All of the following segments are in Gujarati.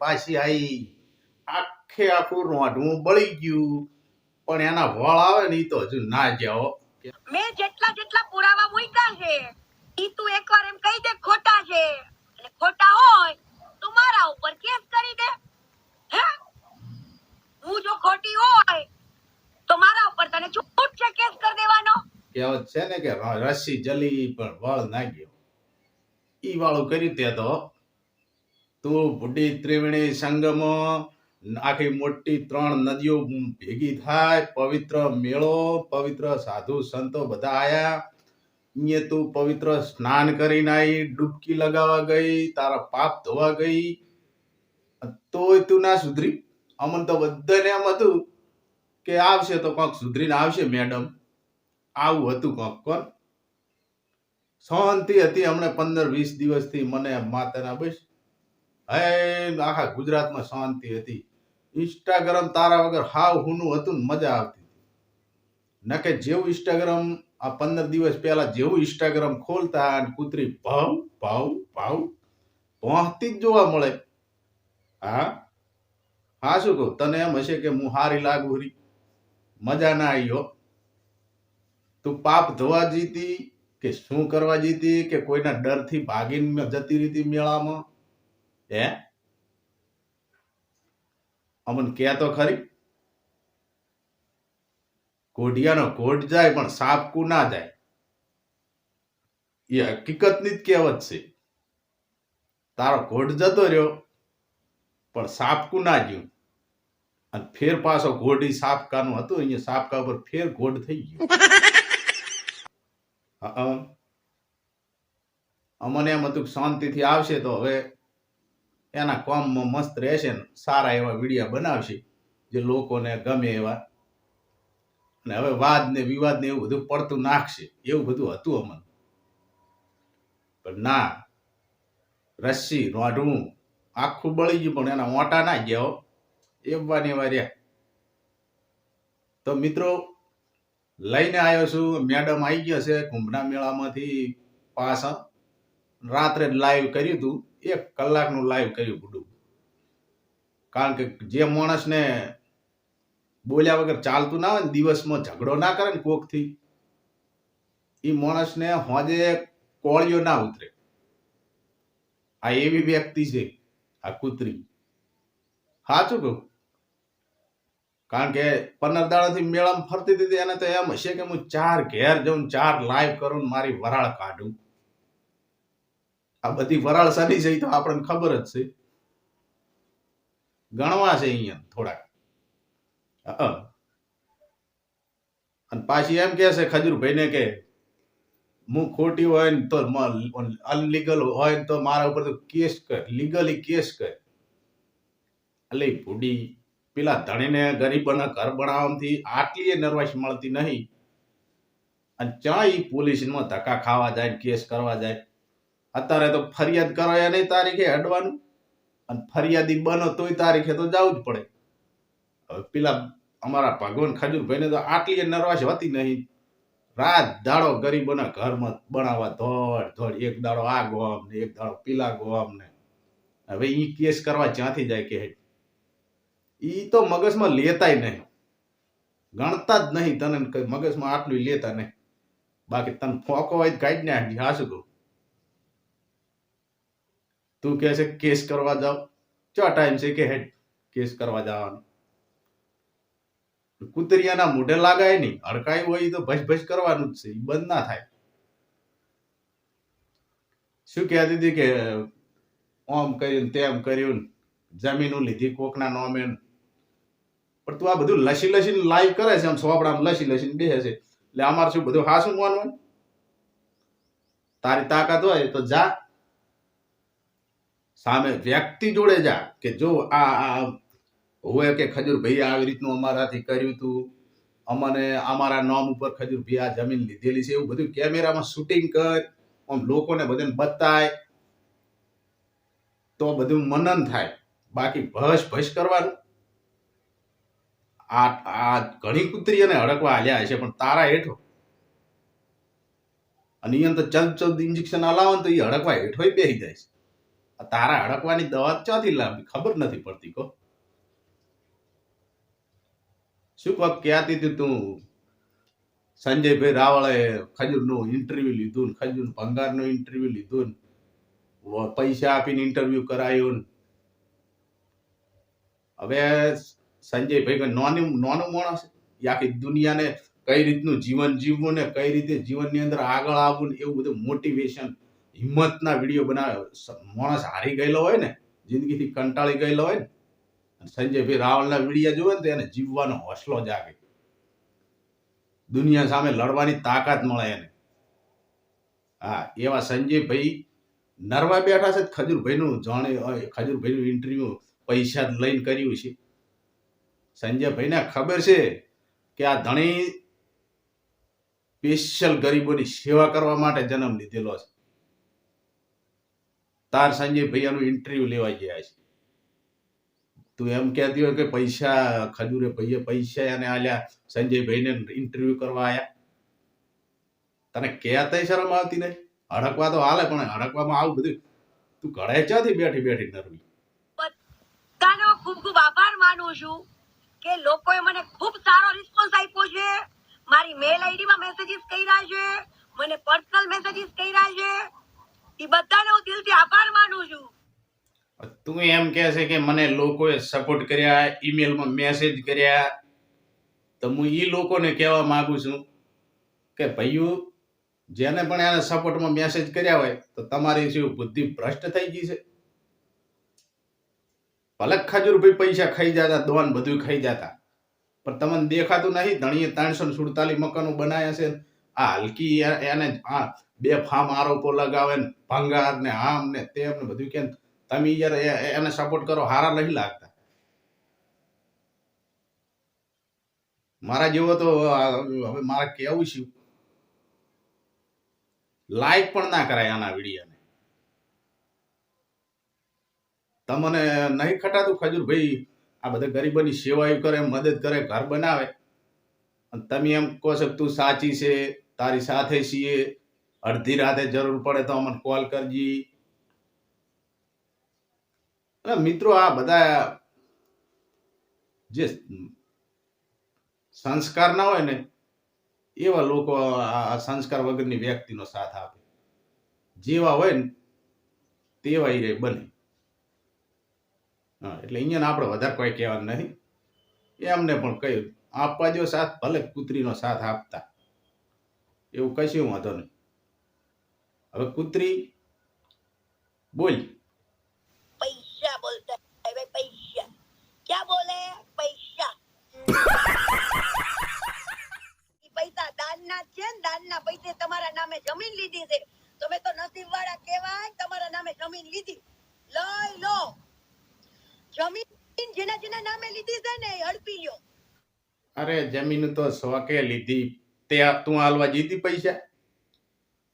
પાછી આવી આખે આખું રોઢું બળી ગયું. પણ એના વળ આવે ને તો હજુ ના જાઓ. મેં જેટલા જેટલા પુરાવા મૂક્યા છે ઈ તું એકવાર એમ કહી દે ખોટા છે. અને ખોટા હોય તો મારા ઉપર કેસ કરી દે. હે? હું જો ખોટી હોય તો મારા ઉપર તને છૂટ છે કેસ કરી દેવાનો. કહેવત છે ને કે રસી જલી પણ વળ ના ગયો. ઈ વાળું કર્યું તે તો. તું બુઢી ત્રિવેણી સંગમ, આખી મોટી ત્રણ નદીઓ ભેગી થાય, પવિત્ર મેળો, પવિત્ર સાધુ સંતો બધા આયા. અહીંયા તું પવિત્ર સ્નાન કરીને આવી ડૂબકી લગાવવા ગઈ, તારા પાપ ધોવા ગઈ. તોય તું ના સુધરી. અમન તો બધાને એમ હતું કે આવશે તો કોક સુધરીને આવશે, મેડમ. આવું હતું કોક, કોણ? શાંતિ હતી. હમણાં પંદર વીસ દિવસથી મને માતાના બસ હે આખા ગુજરાતમાં શાંતિ હતી. ઇન્સ્ટાગ્રામ તારા વગર હાવ હુનું હતું મજા આવતી ન કે જેવું ઇન્સ્ટાગ્રામ આ પંદર દિવસ પહેલા જેવું ઇન્સ્ટાગ્રામ ખોલતા અને કૂતરી ભાવ ભાવ ભાવ પહોંચતી જ જોવા મળે. હા? હા, શું કહું? તને એમ હશે કે હું હારી લાગુ રી. મજા ના આવી હો. તું પાપ ધોવા જીતી કે શું કરવા જીતી કે કોઈના ડરથી ભાગીને જતી રીતી મેળામાં? હે? અમન કે તો ખરી. કોઢિયાનો કોઢ જાય પણ સાપકુ ના જાય. એ હકીકતની જ કહેવત છે. તારો કોઢ જતો રહ્યો, પણ સાપકુ ના ગયું. અને ફેર પાછો ઘોડી સાપકાનું હતું, અહીંયા સાપકા ઉપર ફેર ઘોડ થઈ ગયું. અમને એમ હતું કે શાંતિથી આવશે તો હવે એના કોમમાં મસ્ત રહેશે ને સારા એવા વિડીયા બનાવશે, જે લોકોને ગમે એવા. અને હવે વાદ ને વિવાદ ને એવું બધું પડતું નાખશે. એવું બધું હતું અમને. પણ ના, રસ્સી રોઢવું આખું બળી ગયું, પણ એના મોટા ના ગયા. એવા ને એવા રહ્યા. તો મિત્રો, લઈને આવ્યો છું. મેડમ આવી ગયા છે કુંભના મેળામાંથી પાછા. રાત્રે લાઈવ કર્યું હતું, એક કલાકનું લાઈવ કર્યું બધું કારણ કે જે માણસને બોલ્યા વગર ચાલતું ના હોય ને, દિવસમાં ઝઘડો ના કરે ને કોકથી એ માણસને હોજે કોળિયો ના ઉતરે. આ એવી વ્યક્તિ છે, આ કૂતરી. સાચું કહું? કારણ કે પંદર દાડાથી મેળામાં ફરતી હતી એને તો એમ હશે કે હું ચાર ઘેર જાઉં ચાર લાઈવ કરું મારી વરાળ કાઢું. આ બધી વરાળ સારી છે તો આપણને ખબર જ છે. ગણવા છે અહીંયા થોડાક. અને પાછી એમ કે છે ખજૂરભાઈને કે, હું ખોટી હોય ને તો અનલીગલ હોય ને તો મારા ઉપર તો કેસ કર લીગલી કેસ કર. એટલે ભૂડી, પેલા ધણીને ગરીબોના ઘર બનાવવાથી આટલી નરવાશ મળતી નહીં. અને ચા એ પોલીસમાં ધક્કા ખાવા જાય કેસ કરવા જાય. અત્યારે તો ફરિયાદ કરાય નહીં તારીખે હડવાનું અને ફરિયાદી બનો તોય તારીખે તો જવું જ પડે. હવે પેલા અમારા ભગવાન ખજૂરભાઈને તો આટલી નરવાશ હતી નહીં. રાત દાડો ગરીબોના ઘરમાં બનાવવા ધોડ ધોડ, એક દાડો આ ગોમ ને એક દાડો પેલા ગોમ ને. હવે એ કેસ કરવા જ્યાંથી જાય કે એ તો મગજમાં લેતાય નહીં. ગણતા જ નહીં તને મગજમાં આટલું લેતા નહીં. બાકી તને ફોકો હોય ગાઈડ ને નાખી હા શું કહું. તું કહે છે, કેસ કરવા જાવ ચો ટાઈમ છે કે હેડ, કેસ કરવા જવાનું. કુતરિયાના મોઢે લાગાય નહીં અડકાયું હોય તો ભસ ભસ કરવાનું જ છે બંધ ના થાય. શું કહેતી હતી કે, ઓમ કર્યું તેમ કર્યું જમીનું લીધી, કોકના નોમે. પણ તું આ બધું લસી લસીને લાઈવ કરે છે, આમ સોપડામાં લસી લસીને બેસે છે. એટલે અમારે શું બધું હાસું માનવું તારી તાકાત હોય તો જા. સામે વ્યક્તિ જોડે જા કે જો આ હોય કે ખજૂર ભાઈ આવી રીતનું અમારાથી કર્યું તું, અમને અમારા નામ ઉપર ખજૂર ભાઈ આ જમીન લીધેલી છે, એવું બધું કેમેરામાં શૂટિંગ કર, આમ લોકોને બધાને બતાય, તો બધું મનન થાય. બાકી ભસ ભસ કરવાનું. આ આ ઘણી કૂતરી અને હડકવા હાલ્યા હશે, પણ તારા હેઠો. અને અહીંયા તો ચલ ચલ ઇન્જેક્શન હલાવો તો એ હડકવા હેઠો બેસી જાય છે. તારા હડકવાની દવા ચોથી લાંબી? ખબર નથી પડતી કો. શું કોક કહેતી હતી તું? સંજયભાઈ રાવળે ખજૂરનું ઇન્ટરવ્યુ લીધું ખજૂર ભંગારનું ઇન્ટરવ્યુ લીધું પૈસા આપીને ઇન્ટરવ્યુ કરાયું હવે સંજયભાઈ નોનું નોનું માણસ આખી દુનિયાને કઈ રીતનું જીવન જીવવું ને કઈ રીતે જીવનની અંદર આગળ આવવું એવું બધું મોટિવેશન હિંમતના વીડિયો બનાવે. માણસ હારી ગયેલો હોય ને, જિંદગીથી કંટાળી ગયેલો હોય ને સંજયભાઈ રાવળના વિડીયા જોવે ને તો એને જીવવાનો હોસલો જાગે. દુનિયા સામે લડવાની તાકાત મળે એને. હા, એવા સંજયભાઈ નરવા બેઠા છે, ખજૂરભાઈનું જાણે ખજૂરભાઈનું ઇન્ટરવ્યુ પૈસા લઈને કર્યું છે. સંજયભાઈને ખબર છે કે આ ધણી સ્પેશિયલ ગરીબોની સેવા કરવા માટે જન્મ લીધેલો છે. તાર સંજયભાઈ ભૈયાનું ઇન્ટરવ્યુ લેવા ગયા છે. તું એમ કહેતી હોય કે પૈસા, ખજૂરે ભાઈએ પૈસા અને આલ્યા સંજયભાઈને ઇન્ટરવ્યુ કરવા આવ્યા તને કહેતા શરમ આવતી નહીં. હડકવા તો હાલે, પણ હડકવામાં આવું બધું તું ઘરે ચાથી બેઠી બેઠી નરવી? તાનો ખૂબ ખૂબ આભાર માનું છું કે લોકોએ મને ખૂબ સારો રિસ્પોન્સ આપ્યો છે. મારી મેલ આઈડીમાં મેસેજીસ કર્યા છે. મને પર્સનલ મેસેજીસ કર્યા છે. બધાને હું દિલથી આભાર માનું છું. તું એમ કહે છે કે મને લોકોએ સપોર્ટ કર્યા ઈમેલમાં મેસેજ કર્યા. તો હું એ લોકોને કહેવા માંગુ છું કે ભાઈઓ જેને પણ એને સપોર્ટમાં મેસેજ કર્યા હોય, તો તમારી શું બુદ્ધિ ભ્રષ્ટ થઈ ગઈ છે. ભલે ખજૂરભાઈ પૈસા ખાઈ જતા, દોન બધું ખાઈ જતા. પણ તમને દેખાતું નહીં, ધણીએ ત્રણસો સુડતાલીસ મકાનો બનાવ્યા છે. આ હલકી એને આ બે ફાર્મ આરોપો લગાવે ને ભંગાર ને આમ ને તેમ ને બધું કે તમે યાર એને સપોર્ટ કરો, હારા નહીં લાગતા. મારા જેવો તો હવે મારે કેવું છે? લાઈક પણ ના કરાય આના વિડીયોને. તમને નહીં ખટાતું? ખજૂર ભાઈ, આ બધા ગરીબોની સેવા કરે, મદદ કરે, ઘર બનાવે. અને તમે એમ કહો છો તું સાચી છે, તારી સાથે છીએ. અડધી રાતે જરૂર પડે તો અમને કોલ કરજી. મિત્રો, આ બધા જે સંસ્કાર ના હોય ને, એવા લોકો આ સંસ્કાર વગરની વ્યક્તિનો સાથ આપે. જેવા હોય ને, તેવા એ બને. હા, એટલે અહીંયા આપણે વધારે કોઈ કહેવાનું નહીં. એમને પણ કહ્યું, આપવા જો સાથ ભલે કૂતરીનો સાથ આપતા. એવું કશું વાંધો નહીં. હવે કૂતરી બોલ. પૈસા બોલતા હે પૈસા. ક્યાં બોલે? પૈસા. પૈસા દાનના છે ને દાનના પૈસે તમારા નામે જમીન લીધી છે. તમે તો નસીબવાળા કહેવાય તમારા નામે જમીન લીધી. લઈ લો. જમીન જેના જેના નામે લીધી છે ને હડપી અરે જમીન તો શોકે લીધી. તે તું હાલવા જીતી પૈસા?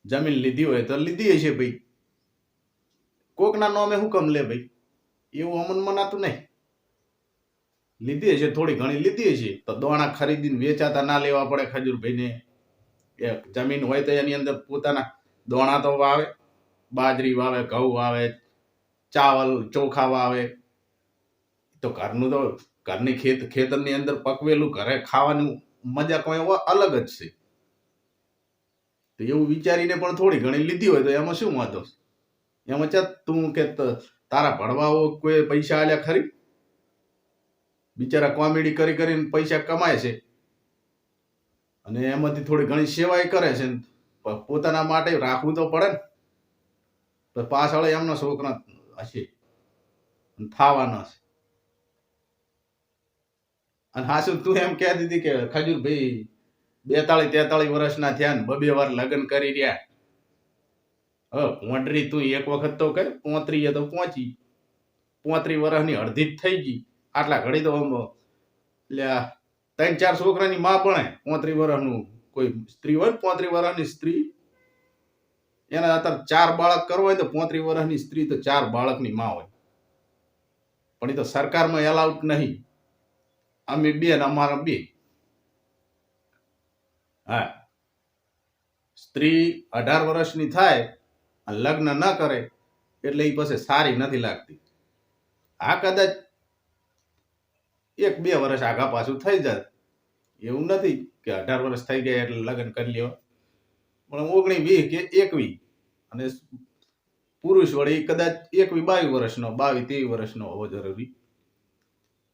જમીન લીધી હોય તો લીધી હશે ભાઈ. કોકના નામે હું કમ લે ભાઈ? એવું અમન મનાતું નહીં. લીધી હશે, થોડી ઘણી લીધી હશે. તો દોણા ખરીદીને વેચાતા ના લેવા પડે ખજૂરભાઈને એ જમીન હોય તો એની અંદર પોતાના દોણા તો વાવે, બાજરી વાવે, ઘઉં વાવે, ચાવલ, ચોખા વાવે. તો ઘરનું તો ઘરની ખેત, ખેતરની અંદર પકવેલું ઘરે ખાવાનું મજા કોઈ અલગ જ છે. તો એવું વિચારીને પણ થોડી ઘણી લીધી હોય તો એમાં શું વાંધો? એમાં ચા તું કે તારા ભણવાઓ કોઈ પૈસા આલ્યા ખરી? બિચારા કોમેડી કરી કરીને પૈસા કમાય છે. અને એમાંથી થોડી ઘણી સેવાય કરે છે. પોતાના માટે રાખવું તો પડે ને. તો પાછળ એમના છોકરા હશે. થવાના છે. અને હાસુ તું એમ કહે દીધી કે ખજૂર ભાઈ બેતાળી તેતાળી વર્ષના થયા ને બબે વાર લગ્ન કરી રહ્યા. હવે પોંટરી તું એક વખત તો કર, પોત્રીએ તો પહોંચી પોંત્રી વર્ષની અડધી જ થઈ ગઈ. આટલા ઘડી તો એટલે ત્રણ ચાર છોકરાની માં પણ પોંત્રી વર્ષનું. કોઈ સ્ત્રી હોય પોંત્રી વર્ષની સ્ત્રી, એના અત્યારે ચાર બાળક કરવો હોય તો પોંત્રી વર્ષની સ્ત્રી તો ચાર બાળકની માં હોય. પણ એ તો સરકારમાં એલાઉટ નહીં. અમે બે ને અમારા બે. હા. સ્ત્રી અઢાર વર્ષની થાય લગ્ન ન કરે, એટલે એ પાસે સારી નથી લાગતી. આ કદાચ એક બે વર્ષ આગા પાછું થઈ જાય. એવું નથી કે અઢાર વર્ષ થઈ ગયા એટલે લગ્ન કરી લેવા પણ ઓગણી વીસ કે એકવી અને પુરુષ વળી કદાચ એકવી બાવીસ વર્ષનો, બાવીસ ત્રેવીસ વર્ષનો હોવો જરૂરી.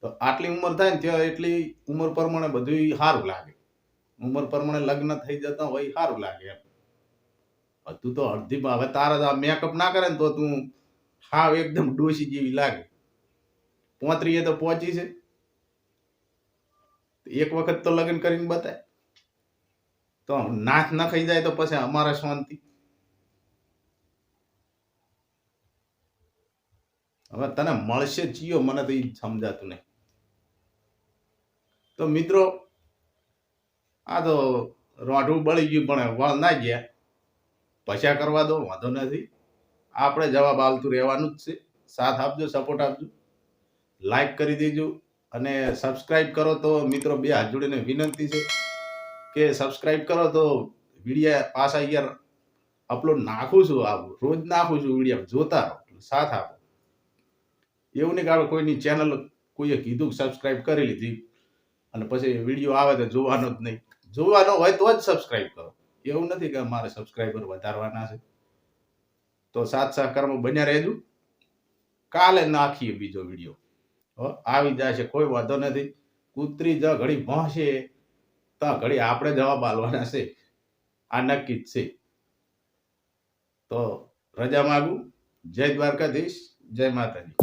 તો આટલી ઉંમર થાય ને ત્યાં એટલી ઉંમર પ્રમાણે બધું સારું લાગે. ઉંમર પ્રમાણે લગ્ન થઈ જતા હોય સારું લાગે એમ. તું તો અડધી હવે તારા મેકઅપ ના કરે ને તો તું હાવ એકદમ ડોસી જેવી લાગે. પોત્રીએ તો પહોંચી છે. એક વખત તો લગ્ન કરીને બતાય. તો નાથ ન ખાઈ જાય તો પછી અમારે શાંતિ. હવે તને મળશે જીઓ, મને તો એ સમજાતું નહીં. તો મિત્રો આ તો રોઢું બળી ગયું, પણ વળ ના ગયા. પછા કરવા દો, વાંધો નથી. આપણે જવાબ આવતું રહેવાનું જ છે. સાથ આપજો સપોર્ટ આપજો. લાઈક કરી દેજો અને સબસ્ક્રાઈબ કરો તો મિત્રો બે હાથ જોડીને વિનંતી છે કે સબસ્ક્રાઈબ કરો તો વિડીયા પાછા યાર અપલોડ નાખું છું, આ રોજ નાખું છું વિડીયા, જોતા સાથ આપો. એવું નહીં કે કોઈની ચેનલ કોઈએ કીધું સબસ્ક્રાઈબ કરી લીધી અને પછી વીડિયો આવે તો જોવાનો જ નહીં. જોવાનો હોય તો જ સબસ્ક્રાઇબ કરો. એવું નથી કે મારે સબસ્ક્રાઇબર વધારવાના છે. તો સાત સહકારમાં બન્યા રહેજો. કાલે નાખીએ બીજો વીડિયો આવી જાય છે કોઈ વાંધો નથી. કૂતરી જ ઘડી ભણશે તો ઘડી આપણે જવાબ આલવાના છે. આ નક્કી જ છે. તો રજા માગું. જય દ્વારકાધીશ. જય માતાજી.